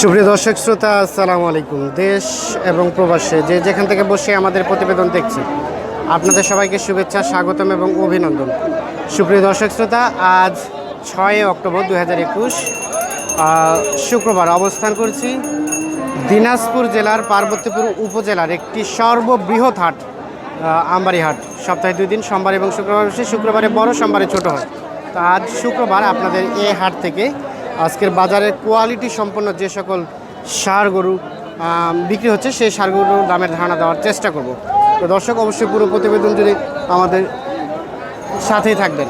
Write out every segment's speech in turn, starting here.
সুপ্রিয় দর্শক, শ্রোতা, আসসালামু আলাইকুম। দেশ এবং প্রবাসে যে যেখান থেকে বসে আমাদের প্রতিবেদন দেখছে, আপনাদের সবাইকে শুভেচ্ছা, স্বাগতম এবং অভিনন্দন। সুপ্রিয় দর্শক, শ্রোতা, আজ ছয় অক্টোবর দু হাজার একুশ শুক্রবার অবস্থান করছি দিনাজপুর জেলার পার্বতীপুর উপজেলার একটি সর্ববৃহৎ হাট আমবাড়ি হাট। সপ্তাহে দুই দিন, সোমবার এবং শুক্রবার শুক্রবারে বড়, সোমবারে ছোট হয়। তো আজ শুক্রবার আপনাদের এই হাট থেকে আজকের বাজারে কোয়ালিটি সম্পন্ন যে সকল সার গরু বিক্রি হচ্ছে সেই সার গরুর দামের ধারণা দেওয়ার চেষ্টা করব। তো দর্শক অবশ্যই পুরো প্রতিবেদন যদি আমাদের সাথেই থাকবেন।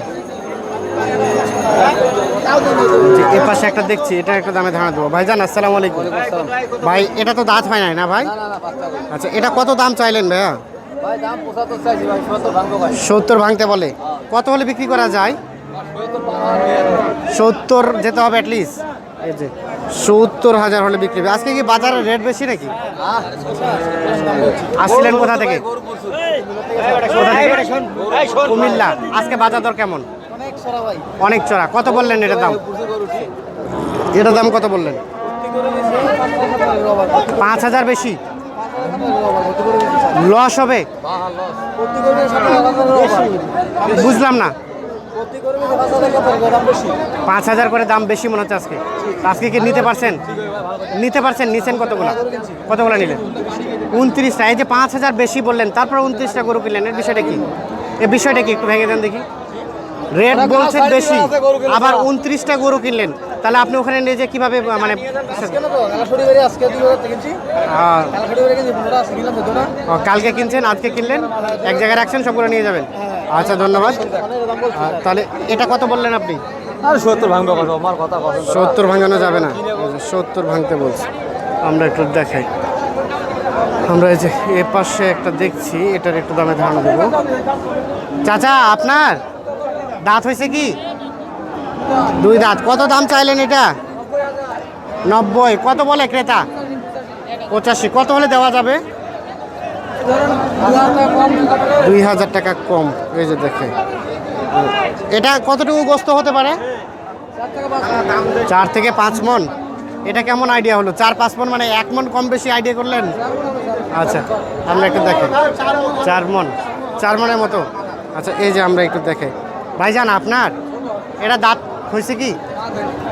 যে এ পাশে একটা দেখছি এটা একটা দামে ধারণা দেবো। ভাইজান আসসালামু আলাইকুম। ভাই এটা তো দাঁত হয় নাই না ভাই? আচ্ছা এটা কত দাম চাইলেন ভাইয়া? সত্তর ভাঙতে বলে। কত হলে বিক্রি করা যায়? সত্তর যেতে হবে সত্তর হাজার হলে বিক্রি হবে। আজকে কি বাজারের রেট বেশি নাকি? আসছিলেন কোথা থেকে? কুমিল্লা। আজকে বাজার দর কেমন? অনেক চড়া। কত বললেন এটার দাম? এটার দাম কত বললেন? পাঁচ হাজার বেশি। লস হবে? বুঝলাম না। পাঁচ হাজার করে দাম বেশি মনে হচ্ছে আজকে। আজকে কি নিতে পারছেন? নিতে পারছেন? নিছেন কতগুলো? কতগুলো নিলেন? উনত্রিশটা। এই যে পাঁচ হাজার বেশি বললেন তারপর উনত্রিশটা গরু কিনলেন। এর বিষয়টা কি? এর বিষয়টা কি? একটু ভেঙে দেন দেখি। রেট বলছেন বেশি আবার উনত্রিশটা গরু কিনলেন। তাহলে আপনি ওখানে নিয়ে যে কীভাবে মানে ও, কালকে কিনছেন আজকে কিনলেন? এক জায়গায় রাখছেন সবগুলো নিয়ে যাবেন? আচ্ছা ধন্যবাদ। তাহলে এটা কত বললেন আপনি? সত্তর ভাঙবো কত? আমার কথা কথা সত্তর ভাঙানো যাবে না। সত্তর ভাঙতে বলছি। আমরা একটু দেখাই। আমরা এই যে এ পাশে একটা দেখছি এটার একটু দামে ধারণা দেব। চাচা আপনার দাঁত হয়েছে কি? দুই দাঁত। কত দাম চাইলেন এটা? নব্বই। কত বলে ক্রেতা? পঁচাশি। কত হলে দেওয়া যাবে? দুই হাজার টাকা কম, এই যে দেখে এটা কতটুকু গোস্ত হতে পারে? চার থেকে পাঁচ মন। এটা কেমন আইডিয়া হলো? চার, পাঁচ মন মানে এক মন কম বেশি আইডিয়া করলেন? আচ্ছা আমরা একটু দেখেন। চার মন, চার মনের মতো। আচ্ছা এই যে আমরা একটু দেখে ভাইজান, আপনার? এটা দাঁত হয়েছে কি?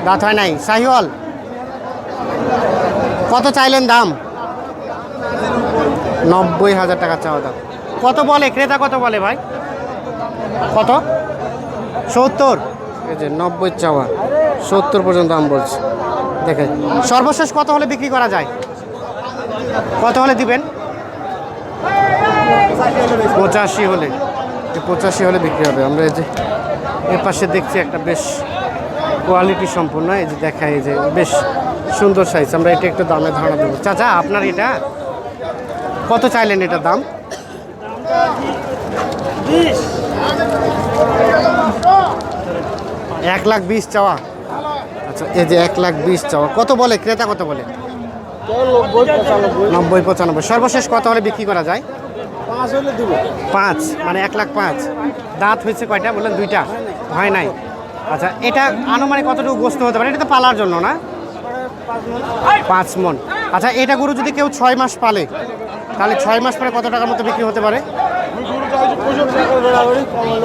দাঁত হয় নাই। শাহিওয়াল কত চাইলেন দাম? নব্বই হাজার টাকা চাওয়া দাম। কত বলে? ক্রেতা কত বলে ভাই? কত? সত্তর? এই যে নব্বই চাওয়া। সত্তর পর্যন্ত দাম বলছে। দেখে সর্বশেষ কত হলে বিক্রি করা যায়? কত হলে দিবেন? পঁচাশি হলে। পঁচাশি হলে বিক্রি হবে। আমরা এই যে এর পাশে দেখছি একটা বেশ কোয়ালিটি সম্পূর্ণ এই যে দেখা এই যে বেশ সুন্দর সাইজ আমরা এটা একটু দামে ধারণা দেবো। চাচা, আপনার এটা? কত চাইলেন এটার দাম? এক লাখ বিশ চাওয়া। আচ্ছা এই যে এক লাখ বিশ চাওয়া। কত বলে? ক্রেতা কত বলে? নব্বই পঁচানব্বই। সর্বশেষ কত হলে বিক্রি করা যায়? পাঁচ মানে এক লাখ পাঁচ। দাঁত হয়েছে কয়টা? বললেন দুইটা। হয় নাই। আচ্ছা এটা আনুমানিক কতটুকু গোস্ত হতে পারে? এটা তো পালার জন্য না? পাঁচ মন। আচ্ছা এটা গরু যদি কেউ ছয় মাস পালে তাহলে ছয় মাস পরে কত টাকার মতো বিক্রি হতে পারে?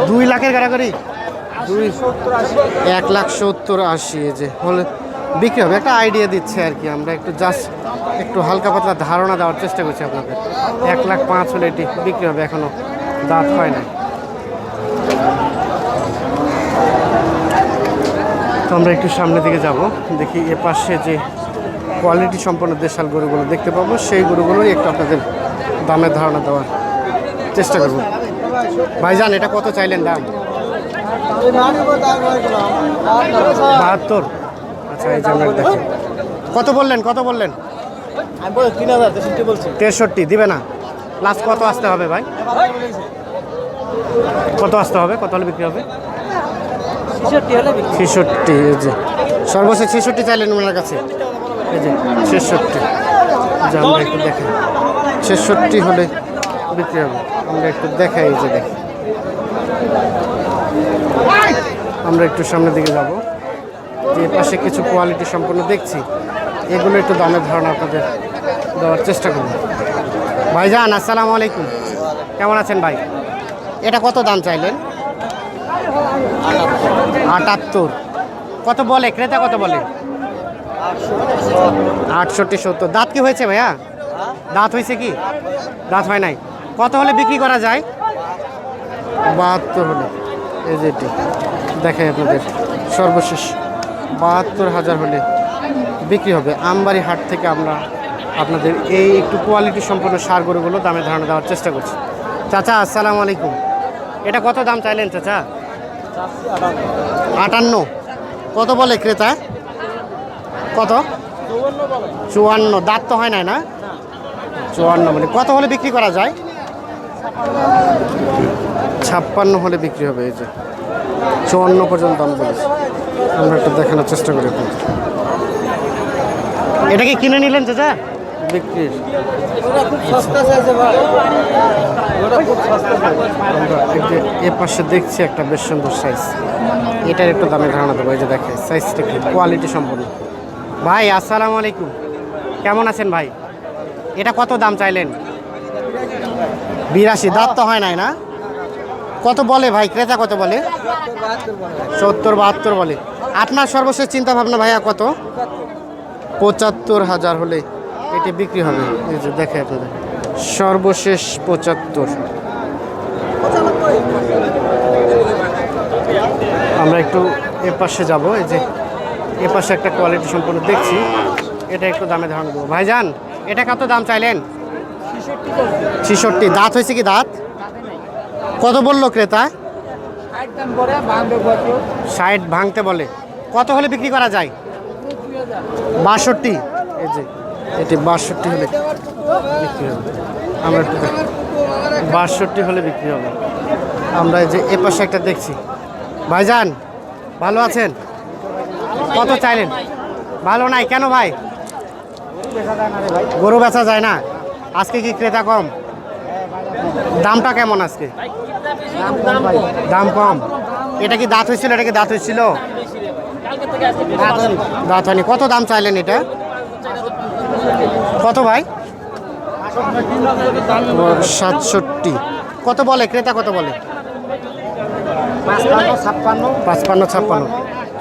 দুই লাখের গাড়াগাড়ি দুই এক লাখ সত্তর আশি এই যে হলে বিক্রি হবে। একটা আইডিয়া দিচ্ছে আর কি আমরা একটু জাস্ট একটু হালকা পাতলা ধারণা দেওয়ার চেষ্টা করছি আপনাদের। এক লাখ পাঁচ হলে এটি বিক্রি হবে এখনও দাঁত হয় না তো আমরা একটু সামনের দিকে যাব দেখি এ পাশে যে কোয়ালিটি সম্পন্ন দেশাল গরুগুলো দেখতে পাবো সেই গরুগুলোই একটু আপনাদের দামের ধারণা দেওয়ার চেষ্টা করব। ভাইজান, এটা কত চাইলেন দাম? বাহাত্তর। আচ্ছা এই যে আমরা দেখি। কত বললেন কত বললেন? তেষট্টি, দিবে না। লাস্ট কত আসতে হবে ভাই? কত আসতে হবে? কত হলে বিক্রি হবে? ছেষট্টি, এই যে। সর্বশেষ ছেষট্টি চাইলেন ওনার কাছে। এই যে, ছেষট্টি। দেখাই ছেষট্টি হলে বিক্রি হবে। আমরা একটু দেখাই যে দেখি। আমরা একটু সামনের দিকে যাব। যে পাশে কিছু কোয়ালিটি সম্পূর্ণ দেখছি, এগুলো একটু দামের ধারণা আপনাদের দেওয়ার চেষ্টা করব। ভাইজান, আসসালামু আলাইকুম। কেমন আছেন ভাই? এটা কত দাম চাইলেন? আটাত্তর। কত বলে? ক্রেতা কত বলে? আটষট্টি সত্তর। দাঁত কি হয়েছে ভাইয়া? দাঁত হয়েছে কি? দাঁত হয় নাই। কত হলে বিক্রি করা যায়? বাহাত্তর হলে। এই যে দেখাই আপনাদের। সর্বশেষ, বাহাত্তর হাজার হলে বিক্রি হবে। আমবাড়ি হাট থেকে আমরা আপনাদের এই একটু কোয়ালিটি সম্পন্ন সার গরুগুলো দামে ধারণা দেওয়ার চেষ্টা করছি। চাচা, আসসালামু আলাইকুম। এটা কত দাম চাইলেন চাচা? আটান্ন। কত বলে ক্রেতা? কত? চুয়ান্ন। দাঁত তো হয় নাই না? চুয়ান্ন মানে কত হলে বিক্রি করা যায়? ছাপ্পান্ন হলে বিক্রি হবে এই যে। চুয়ান্ন পর্যন্ত দাম বলেছে। আমরা একটু দেখানোর চেষ্টা করি এটা কি কিনে নিলেন চাচা? বিক্রির এই যে এ পাশে দেখছি একটা বেশ সুন্দর সাইজ এটার একটু দামে ধারণা দেবো এই যে দেখে সাইজটা কি কোয়ালিটি সম্পন্ন। ভাই আসসালামু আলাইকুম। কেমন আছেন ভাই? এটা কত দাম চাইলেন? বিরাশি, দাঁত তো হয় নাই না? কত বলে ভাই? ক্রেতা কত বলে? সত্তর, বাহাত্তর বলে। আপনার সর্বশেষ চিন্তা ভাবনা ভাইয়া কত? পঁচাত্তর হাজার হলে এটি বিক্রি হবে। এই যে দেখে আপনাদের। সর্বশেষ পঁচাত্তর। আমরা একটু এ পাশে যাব। এই যে এ পাশে একটা কোয়ালিটি সম্পূর্ণ দেখছি। এটা একটু দামে ধারণা দেবো ভাইজান এটা কত দাম চাইলেন? ছিষট্টি। দাঁত হয়েছে কি দাঁত? কত বলল ক্রেতা? ষাট ভাঙতে বলে। কত হলে বিক্রি করা যায়? বাষট্টি। এই যে, এটি বাষট্টি হলে বিক্রি হবে। আমরা একটু বাষট্টি হলে বিক্রি হবে। আমরা এই যে এ পাশে একটা দেখছি। ভাইজান, ভালো আছেন? কত চাইলেন? ভালো নাই। কেন ভাই? গরু বেচা যায় না? আজকে কি ক্রেতা কম? দামটা কেমন আজকে? দাম কম এটা কি দাঁত হয়েছিল? এটা কি দাঁত হয়েছিল? দাঁত হয়নি কত দাম চাইলেন এটা? কত ভাই? সাতষট্টি। কত বলে? ক্রেতা কত বলে? পাঁচপান্ন ছাপ্পান্ন। পাঁচপান্ন ছাপ্পান্ন।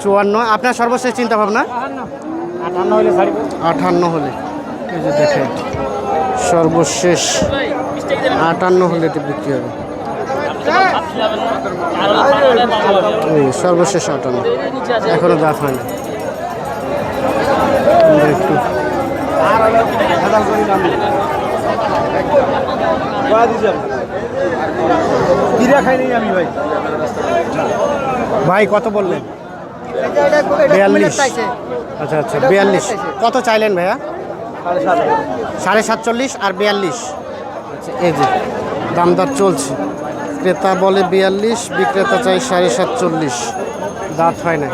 চুয়ান্ন। আপনার সর্বশেষ চিন্তা ভাবনা আঠান্ন হলে আটান্ন হলে। এই যে দেখেন সর্বশেষ আটান্ন হলে এটি বিক্রি হবে। এই সর্বশেষ আটান্ন। এখনও দাঁত হয়নি। একটু কিরা খাই নেই আমি ভাই। ভাই কত বললেন? বিয়াল্লিশ। আচ্ছা আচ্ছা বিয়াল্লিশ। কত চাইলেন ভাইয়া? সাড়ে সাতচল্লিশ আর বিয়াল্লিশ। আচ্ছা এই যে দাম দর চলছে। ক্রেতা বলে বিয়াল্লিশ বিক্রেতা চাই সাড়ে সাতচল্লিশ। দাঁত হয় না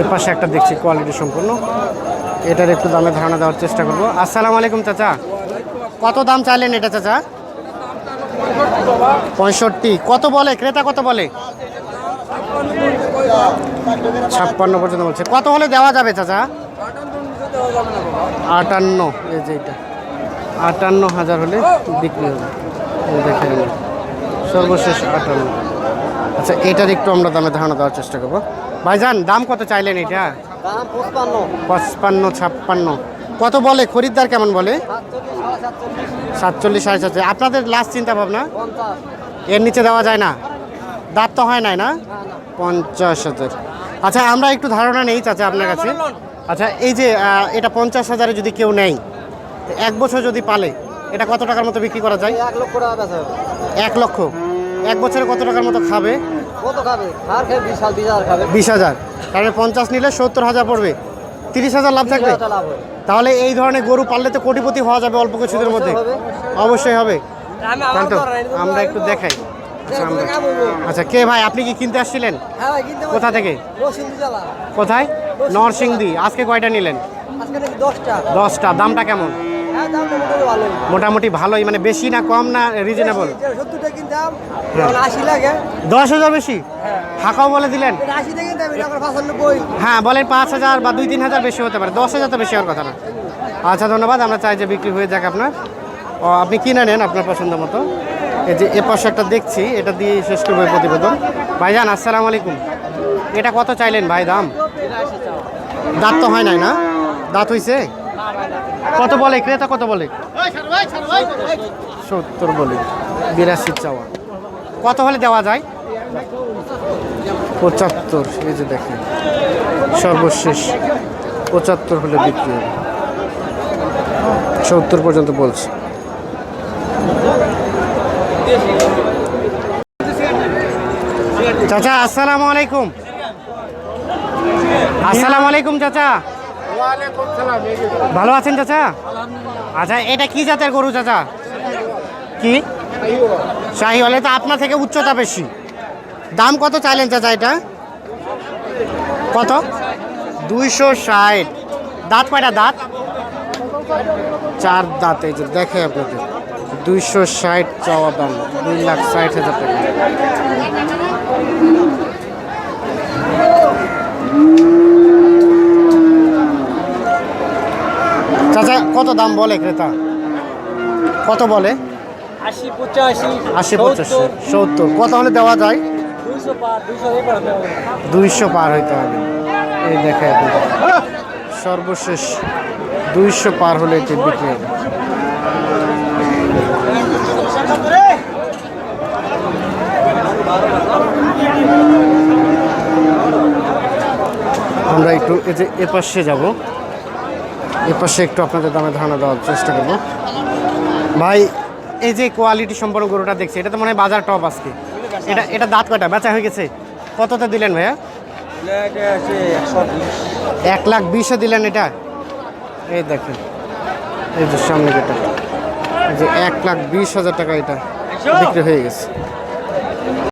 এর পাশে একটা দেখছি কোয়ালিটি সম্পূর্ণ। এটার একটু দামে ধারণা দেওয়ার চেষ্টা করব। আসসালামু আলাইকুম চাচা। কত দাম চাইলেন এটা চাচা? পঁয়ষট্টি। কত বলে? ক্রেতা কত বলে? ছাপ্পান্ন পর্যন্ত বলছে। কত হলে দেওয়া যাবে চাচা? আটান্ন, এই যে এটা। আটান্ন হাজার হলে বিক্রি হবে। দেখেন সর্বশেষ আটান্ন। আচ্ছা এটার একটু আমরা দামে ধারণা দেওয়ার চেষ্টা করব। ভাইজান, দাম কত চাইলেন এটা? পঁচপান্ন, ছাপ্পান্ন। কত বলে? খরিদ্দার কেমন বলে? সাতচল্লিশ, সাড়ে সাতচল্লিশ। আপনাদের লাস্ট চিন্তা ভাবনা এর নিচে দেওয়া যায় না? দাঁত তো হয় নাই না? পঞ্চাশ হাজার। আচ্ছা আমরা একটু ধারণা নেই চাচা আপনার কাছে। আচ্ছা এই যে এটা পঞ্চাশ হাজারে যদি কেউ নেয় এক বছর যদি পালে এটা কত টাকার মতো বিক্রি করা যায়? এক লক্ষ টাকা বেচা এক লক্ষ। এক বছরে কত টাকার মতো খাবে? কত খাবে? আর খেয়ে বিশ হাজার খাবে। বিশ হাজার। তাহলে পঞ্চাশ নিলে সত্তর হাজার পড়বে। তিরিশ হাজার লাভ থাকবে? তাহলে এই ধরনের গরু পাললে তো কোটিপতি হওয়া যাবে অল্প কিছুদের মধ্যে। অবশ্যই হবে। আমি তাই তো আমরা একটু দেখাই। আচ্ছা আচ্ছা কে ভাই আপনি কি কিনতে আসছিলেন? হ্যাঁ কোথা থেকে? কোথায়? নরসিংদী আজকে কয়টা নিলেন? দশটা। দামটা কেমন? হ্যাঁ মোটামুটি ভালোই। মানে বেশি না কম না রিজনেবল লাগে। দশ হাজার বেশি? হাঁকাও বলে দিলেন। হ্যাঁ বলেন পাঁচ হাজার বা দুই তিন হাজার বেশি হতে পারে। দশ হাজার তো বেশি হওয়ার কথা না। আচ্ছা ধন্যবাদ। আমরা চাই যে বিক্রি হয়ে যাক আপনার। ও আপনি কিনে নেন আপনার পছন্দ মতো। এই যে এ পাশে একটা দেখছি, এটা দিয়ে শেষ করব প্রতিবেদন। ভাইজান, আসসালামু আলাইকুম। এটা কত চাইলেন ভাই দাম? দাঁত তো হয় নাই না? দাঁত হইছে? কত বলে ক্রেতা, কত বলে? সত্তর বলে, বিরাশি চাওয়া। কত হলে দেওয়া যায়? পঁচাত্তর, এই যে দেখেন। সর্বশেষ, পঁচাত্তর হলে বিক্রি সত্তর পর্যন্ত বলছে। চাচা, আসসালামু আলাইকুম। আসসালামু আলাইকুম, চাচা। ভালো আছেন, চাচা? আচ্ছা এটা কি জাতের গরু, চাচা? কি? শাহি হলে তো আপনার থেকে উচ্চতা বেশি। দাম কত চাইলেন, চাচা, এটা? কত? দুইশো ষাট। দাঁত কয়টা দাঁত? চার দাঁত, এই যে দেখে আপনাদের। দুইশো ষাট চাওয়া দাম দুই লাখ ষাট হাজার টাকা। চাচা কত দাম বলে ক্রেতা? কত বলে? আশি পঁচাশি আশি পঁচাশি সত্তর। কত হলে দেওয়া যায়? দুইশো পার হইতে হবে। এই দেখে সর্বশেষ দুইশো পার হলে এটি বিক্রি হবে। আমরা একটু এই যে এপাশে যাব। এপাশে একটু আপনাদের দামে ধারণা দেওয়ার চেষ্টা করব। ভাই, এই যে কোয়ালিটি সম্পন্ন গরুটা দেখছি, এটা তো মনে হয় বাজার টপ আজকে। এটা এটা দাঁত কয়টা? বেচা হয়ে গেছে? কততে দিলেন ভাইয়া? এক লাখ বিশে দিলেন এটা? এই দেখেন, এই যে সামনে যেটা। যে এক লাখ বিশ হাজার টাকা এটা বিক্রি হয়ে গেছে।